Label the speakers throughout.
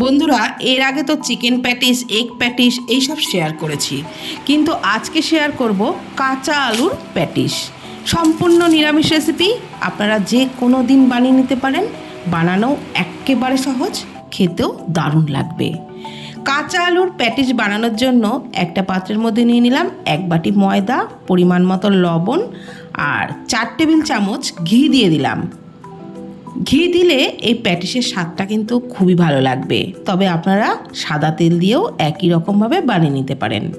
Speaker 1: বন্ধুরা, এর আগে তো চিকেন প্যাটিস এগ প্যাটিস এইসব শেয়ার করেছি। কিন্তু আজকে শেয়ার করব কাঁচা আলুর প্যাটিস সম্পূর্ণ নিরামিষ রেসিপি আপনারা যে কোনো দিন বানিয়ে নিতে পারেন। বানানো একেবারে সহজ, খেতেও দারুণ লাগবে। কাঁচা আলুর প্যাটিস বানানোর জন্য একটা পাত্রের মধ্যে নিয়ে নিলাম এক বাটি ময়দা, পরিমাণ মতো লবণ আর চার টেবিল চামচ ঘি দিয়ে দিলাম। ঘি দিলে এই প্যাটিসের স্বাদটা কিন্তু খুবই ভালো লাগবে। তবে আপনারা সাদা তেল দিয়েও একই রকমভাবে বানিয়ে নিতে পারেন।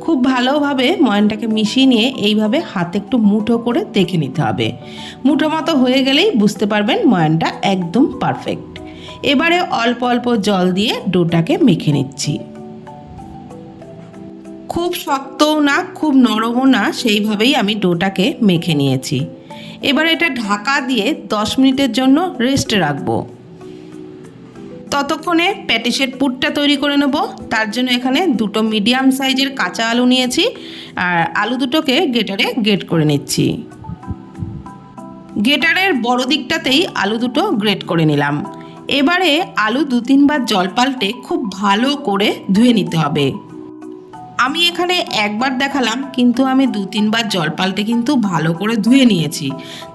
Speaker 1: খুব ভালোভাবে ময়নটাকে মিশিয়ে নিয়ে এইভাবে হাতে একটু মুঠো করে দেখে নিতে হবে। মুঠো মতো হয়ে গেলেই বুঝতে পারবেন ময়নটা একদম পারফেক্ট। এবারে অল্প অল্প জল দিয়ে ডোটাকে মেখে নিচ্ছি। খুব শক্তও না, খুব নরমও না, সেইভাবেই আমি ডোটাকে মেখে নিয়েছি। এবার এটা ঢাকা দিয়ে দশ মিনিটের জন্য রেস্টে রাখব। ততক্ষণে প্যাটিসের পুরটা তৈরি করে নেব। তার জন্য এখানে দুটো মিডিয়াম সাইজের কাঁচা আলু নিয়েছি আর আলু দুটোকে গেটারে গেট করে নিচ্ছি। গেটারের বড় দিকটাতেই আলু দুটো গ্রেট করে নিলাম। এবারে আলু দু তিনবার জল পাল্টে খুব ভালো করে ধুয়ে নিতে হবে। আমি এখানে একবার দেখালাম, কিন্তু আমি দু তিনবার জল পাল্টে কিন্তু ভালো করে ধুয়ে নিয়েছি।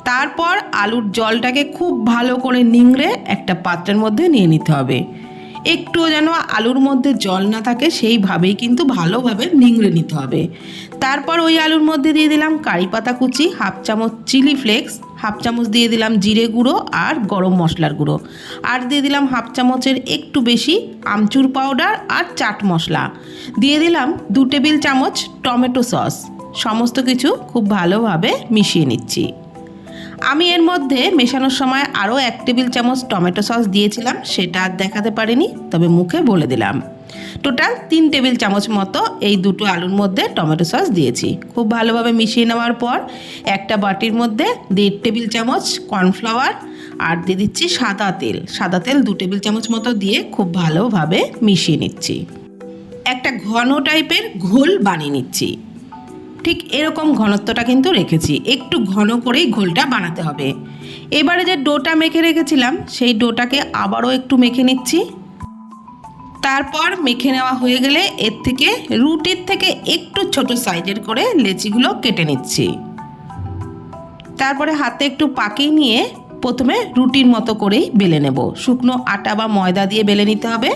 Speaker 1: তারপর আলুর জলটাকে খুব ভালো করে নিংড়ে একটা পাত্রের মধ্যে নিয়ে নিতে হবে। একটুও যেন আলুর মধ্যে জল না থাকে, সেইভাবেই কিন্তু ভালোভাবে নিংড়ে নিতে হবে। তারপর ওই আলুর মধ্যে দিয়ে দিলাম কারি পাতা কুচি, হাফ চামচ চিলি ফ্লেক্স, হাফ চামচ দিয়ে দিলাম জিরে গুঁড়ো আর গরম মশলার গুঁড়ো। আর দিয়ে দিলাম হাফ চামচের একটু বেশি আমচুর পাউডার আর চাট মশলা। দিয়ে দিলাম দু টেবিল চামচ টমেটো সস। সমস্ত কিছু খুব ভালোভাবে মিশিয়ে নিচ্ছি। আমি এর মধ্যে মেশানোর সময় আরও এক টেবিল চামচ টমেটো সস দিয়েছিলাম, সেটা আর দেখাতে পারিনি, তবে মুখে বলে দিলাম। টোটাল তিন টেবিল চামচ মতো এই দুটো আলুর মধ্যে টমেটো সস দিয়েছি। খুব ভালোভাবে মিশিয়ে নেওয়ার পর একটা বাটির মধ্যে দেড় টেবিল চামচ কর্নফ্লাওয়ার আর দিয়ে দিচ্ছি সাদা তেল। সাদা তেল দু টেবিল চামচ মতো দিয়ে খুব ভালোভাবে মিশিয়ে নিচ্ছি। একটা ঘন টাইপের ঘোল বানিয়ে নিচ্ছি। ঠিক এরকম ঘনত্বটা কিন্তু রেখেছি। একটু ঘন করেই ঘোলটা বানাতে হবে। এবারে যে ডোটা মেখে রেখেছিলাম, সেই ডোটাকে আবারও একটু মেখে নিচ্ছি। তারপর মেখে নেওয়া হয়ে গেলে এর থেকে রুটির থেকে একটু ছোট সাইজের করে লেচিগুলো কেটে নিচ্ছি। তারপরে হাতে একটু পাকিয়ে নিয়ে প্রথমে রুটির মতো করেই বেলে নেব। শুকনো আটা বা ময়দা দিয়ে বেলে নিতে হবে।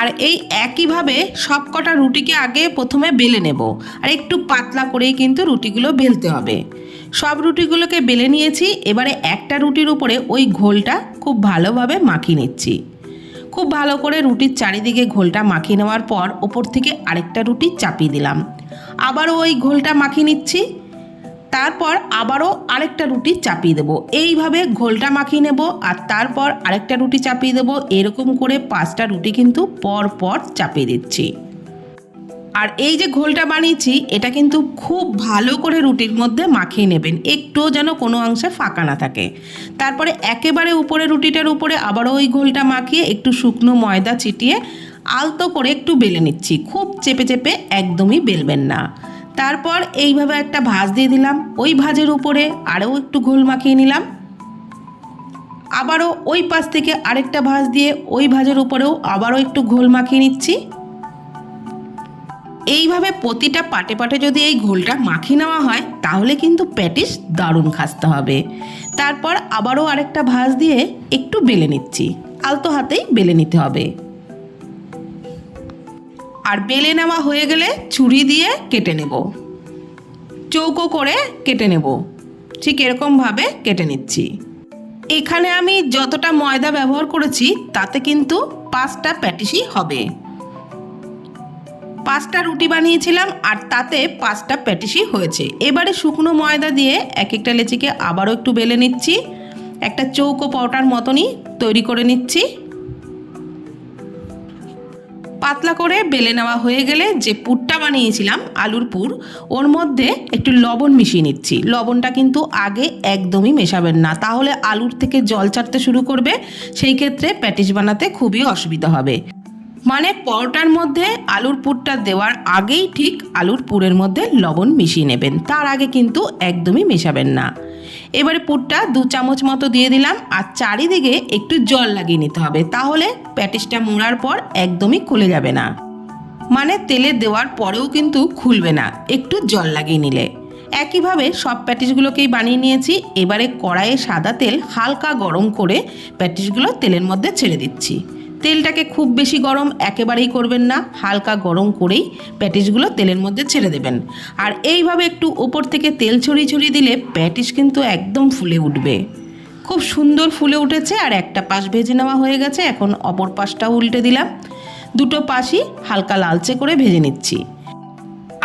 Speaker 1: আর এই একইভাবে সব কটা রুটিকে আগে প্রথমে বেলে নেব। আর একটু পাতলা করেই কিন্তু রুটিগুলো বেলতে হবে। সব রুটিগুলোকে বেলে নিয়েছি, এবারে একটা রুটির উপরে ওই ঘোলটা খুব ভালোভাবে মাখিয়ে নিচ্ছি। খুব ভালো করে রুটির চারিদিকে ঘোলটা মাখিয়ে নেওয়ার পর ওপর থেকে আরেকটা রুটি চাপিয়ে দিলাম। আবারও ওই ঘোলটা মাখিয়ে নিচ্ছি। তারপর আবারও আরেকটা রুটি চাপিয়ে দেবো। এইভাবে ঘোলটা মাখিয়ে নেব আর তারপর আরেকটা রুটি চাপিয়ে দেবো। এরকম করে পাঁচটা রুটি কিন্তু পর পর চাপিয়ে দিচ্ছি। আর এই যে ঘোলটা বানিয়েছি, এটা কিন্তু খুব ভালো করে রুটির মধ্যে মাখিয়ে নেবেন। একটুও যেন কোনো অংশে ফাঁকা না থাকে। তারপরে একেবারে উপরে রুটিটার উপরে আবারও ওই ঘোলটা মাখিয়ে একটু শুকনো ময়দা ছিটিয়ে আলতো করে একটু বেলে নিচ্ছি। খুব চেপে চেপে একদমই বেলবেন না। তারপর এইভাবে একটা ভাঁজ দিয়ে দিলাম। ওই ভাজের উপরে আরও একটু ঘোল মাখিয়ে নিলাম। আবারও ওই পাশ থেকে আরেকটা ভাঁজ দিয়ে ওই ভাজের উপরেও আবারও একটু ঘোল মাখিয়ে নিচ্ছি। এইভাবে প্রতিটা পাটে পাটে যদি এই ঘোলটা মাখিয়ে নেওয়া হয়, তাহলে কিন্তু প্যাটিস দারুণ খাসতে হবে। তারপর আবারও আরেকটা ভাঁজ দিয়ে একটু বেলে নিচ্ছি। আলতো হাতেই বেলে নিতে হবে। আর বেলে নেওয়া হয়ে গেলে ছুরি দিয়ে কেটে নেব। চৌকো করে কেটে নেব। ঠিক এরকমভাবে কেটে নিচ্ছি। এখানে আমি যতটা ময়দা ব্যবহার করেছি, তাতে কিন্তু পাঁচটা প্যাটিসই হবে। পাঁচটা রুটি বানিয়েছিলাম আর তাতে পাঁচটা প্যাটিসই হয়েছে। এবারে শুকনো ময়দা দিয়ে এক একটা লেচিকে আবারও একটু বেলে নিচ্ছি। একটা চৌকো পাউটার মতনই তৈরি করে নিচ্ছি। পাতলা করে বেলে নেওয়া হয়ে গেলে যে পুরটা বানিয়েছিলাম, আলুর পুর, ওর মধ্যে একটু লবণ মিশিয়ে নিচ্ছি। লবণটা কিন্তু আগে একদমই মেশাবেন না। তাহলে আলুর থেকে জল ছাড়তে শুরু করবে, সেই ক্ষেত্রে প্যাটিস বানাতে খুবই অসুবিধা হবে। মানে পরোটার মধ্যে আলুর পুরটা দেওয়ার আগেই ঠিক আলুর পুরের মধ্যে লবণ মিশিয়ে নেবেন। তার আগে কিন্তু একদমই মেশাবেন না। এবারে পুরটা দু চামচ মতো দিয়ে দিলাম আর চারিদিকে একটু জল লাগিয়ে নিতে হবে। তাহলে প্যাটিসটা মোড়ার পর একদমই খুলে যাবে না। মানে তেলে দেওয়ার পরেও কিন্তু খুলবে না, একটু জল লাগিয়ে নিলে। একইভাবে সব প্যাটিসগুলোকেই বানিয়ে নিয়েছি, এবারে কড়াইয়ে সাদা তেল হালকা গরম করে প্যাটিসগুলো তেলের মধ্যে ছেড়ে দিচ্ছি। তেলটাকে খুব বেশি গরম একেবারেই করবেন না, হালকা গরম করেই প্যাটিসগুলো তেলের মধ্যে ছেড়ে দেবেন। আর এইভাবে একটু ওপর থেকে তেল ছড়িয়ে ছড়িয়ে দিলে প্যাটিস কিন্তু একদম ফুলে উঠবে। খুব সুন্দর ফুলে উঠেছে আর একটা পাশ ভেজে নেওয়া হয়ে গেছে, এখন অপর পাশটাও উল্টে দিলাম। দুটো পাশই হালকা লালচে করে ভেজে নিচ্ছি।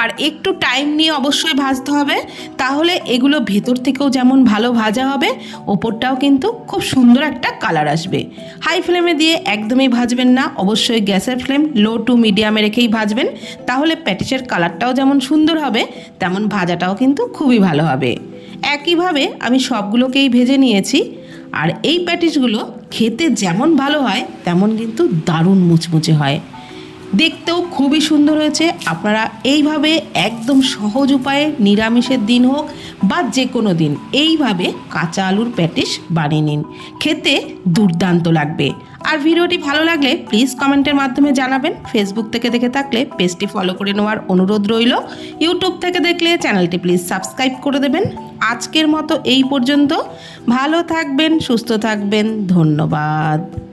Speaker 1: আর একটু টাইম নিয়ে অবশ্যই ভাজতে হবে। তাহলে এগুলো ভেতর থেকেও যেমন ভালো ভাজা হবে, ওপরটাও কিন্তু খুব সুন্দর একটা কালার আসবে। হাই ফ্লেমে দিয়ে একদমই ভাজবেন না, অবশ্যই গ্যাসের ফ্লেম লো টু মিডিয়ামে রেখেই ভাজবেন। তাহলে প্যাটিসের কালারটাও যেমন সুন্দর হবে, তেমন ভাজাটাও কিন্তু খুবই ভালো হবে। একইভাবে আমি সবগুলোকেই ভেজে নিয়েছি, আর এই প্যাটিসগুলো খেতে যেমন ভালো হয়, তেমন কিন্তু দারুণ মুচমুচে হয়। দেখতেও খুবই সুন্দর হয়েছে। আপনারা এইভাবে একদম সহজ উপায়ে নিরামিষের দিন হোক বা যে কোনো দিন, এইভাবে কাঁচা আলুর প্যাটিস বানিয়ে নিন। খেতে দুর্দান্ত লাগবে। আর ভিডিওটি ভালো লাগলে প্লিজ কমেন্টের মাধ্যমে জানাবেন। ফেসবুক থেকে দেখে থাকলে পেজটি ফলো করে নেওয়ার অনুরোধ রইল। ইউটিউব থেকে দেখলে চ্যানেলটি প্লিজ সাবস্ক্রাইব করে দেবেন। আজকের মতো এই পর্যন্ত। ভালো থাকবেন, সুস্থ থাকবেন। ধন্যবাদ।